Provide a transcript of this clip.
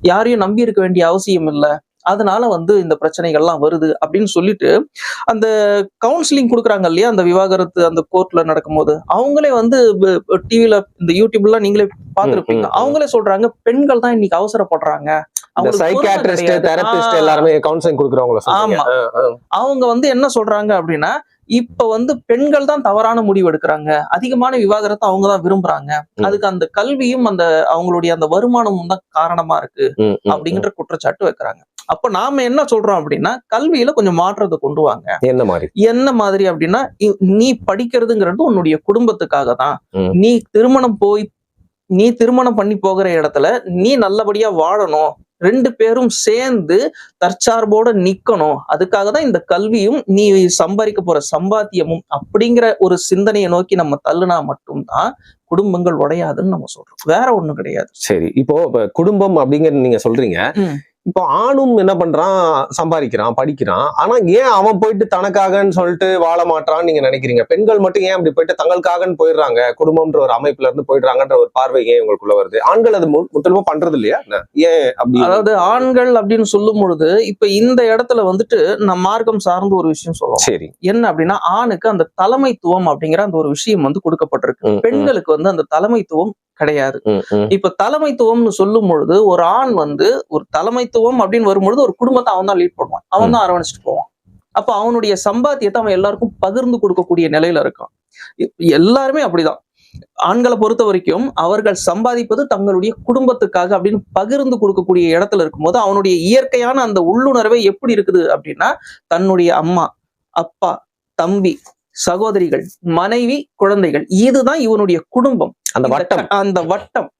யாரையும் நம்பி இருக்க வேண்டிய அவசியம் இல்ல. அதனால வந்து இந்த பிரச்சனைகள்லாம் வருது அப்படின்னு சொல்லிட்டு அந்த கவுன்சிலிங் கொடுக்குறாங்க இல்லையா அந்த விவாகரத்து அந்த கோர்ட்ல நடக்கும்போது. அவங்களே வந்து டிவில இந்த யூடியூப்லாம் நீங்களே பார்த்திருப்பீங்க. அவங்களே சொல்றாங்க பெண்கள் தான் இன்னைக்கு அவசரப்படுறாங்க. சைக்காட்ரிஸ்ட். தெரபிஸ்ட் எல்லாருமே கவுன்சிலிங் கொடுக்குறவங்கள ஆமா. அவங்க வந்து என்ன சொல்றாங்க அப்படின்னா இப்ப வந்து பெண்கள் தான் தவறான முடிவு எடுக்கிறாங்க அதிகமான விவாகரத்தை அவங்க தான் விரும்புறாங்க. அதுக்கு அந்த கல்வியும் அந்த அவங்களுடைய அந்த வருமானமும் தான் காரணமா இருக்கு அப்படிங்கிற குற்றச்சாட்டு வைக்கிறாங்க அப்ப நாம என்ன சொல்றோம் அப்படின்னா கல்வியில கொஞ்சம் மாற்றத்தை கொண்டு வாங்க. என்ன மாதிரி என்ன மாதிரி அப்படின்னா நீ படிக்கிறதுங்கிறது உன்னுடைய குடும்பத்துக்காக தான். நீ திருமணம் போய் நீ திருமணம் பண்ணி போகிற இடத்துல நீ நல்லபடியா வாழணும் ரெண்டு பேரும் சேர்ந்து தற்சார்போட நிக்கணும். அதுக்காக தான் இந்த கல்வியும் நீ சம்பாதிக்க போற சம்பாத்தியமும் அப்படிங்கிற ஒரு சிந்தனையை நோக்கி நம்ம தள்ளுனா மட்டும்தான் குடும்பங்கள் உடையாதுன்னு நம்ம சொல்றோம். வேற ஒண்ணும் கிடையாது. சரி இப்போ குடும்பம் அப்படிங்கறது நீங்க சொல்றீங்க. இப்போ ஆணும் என்ன பண்றான்? சம்பாதிக்கிறான் படிக்கிறான். ஆனா ஏன் அவன் போயிட்டு தனக்காகன்னு சொல்லிட்டு வாழ மாட்டான்னு நீங்க நினைக்கிறீங்க? பெண்கள் மட்டும் ஏன் அப்படி போயிட்டு தங்களுக்காகன்னு போயிடுறாங்க? குடும்பம்ன்ற ஒரு அமைப்புல இருந்து போயிடுறாங்கன்ற ஒரு பார்வை ஏன் உங்களுக்குள்ள வருது? ஆண்கள் அது முற்றிலுமா பண்றது இல்லையா? ஏன் அப்படி? அதாவது ஆண்கள் அப்படின்னு சொல்லும் பொழுது இப்ப இந்த இடத்துல வந்துட்டு நம்ம மார்க்கம் சார்ந்த ஒரு விஷயம் சொல்லுவோம் சரி. என்ன அப்படின்னா ஆணுக்கு அந்த தலைமைத்துவம் அப்படிங்கிற அந்த ஒரு விஷயம் வந்து கொடுக்கப்பட்டிருக்கு. பெண்களுக்கு வந்து அந்த தலைமைத்துவம் கிடையாது. இப்ப தலைமைத்துவம்னு சொல்லும் பொழுது ஒரு ஆண் வந்து ஒரு தலைமைத்துவம் அப்படின்னு வரும்பொழுது ஒரு குடும்பத்தை அவன் தான் லீட் பண்ணுவான். அவன் தான் அரவணைச்சிட்டு போவான். அப்ப அவனுடைய சம்பாத்தியத்தை அவன் எல்லாருக்கும் பகிர்ந்து கொடுக்கக்கூடிய நிலையில இருக்கான். எல்லாருமே அப்படிதான். ஆண்களை பொறுத்த வரைக்கும் அவர்கள் சம்பாதிப்பது தங்களுடைய குடும்பத்துக்காக அப்படின்னு பகிர்ந்து கொடுக்கக்கூடிய இடத்துல இருக்கும்போது அவனுடைய இயற்கையான அந்த உள்ளுணர்வே எப்படி இருக்குது அப்படின்னா தன்னுடைய அம்மா அப்பா தம்பி சகோதரிகள் மனைவி குழந்தைகள் இதுதான் இவனுடைய குடும்பம். அந்த வட்டம். அந்த வட்டம்.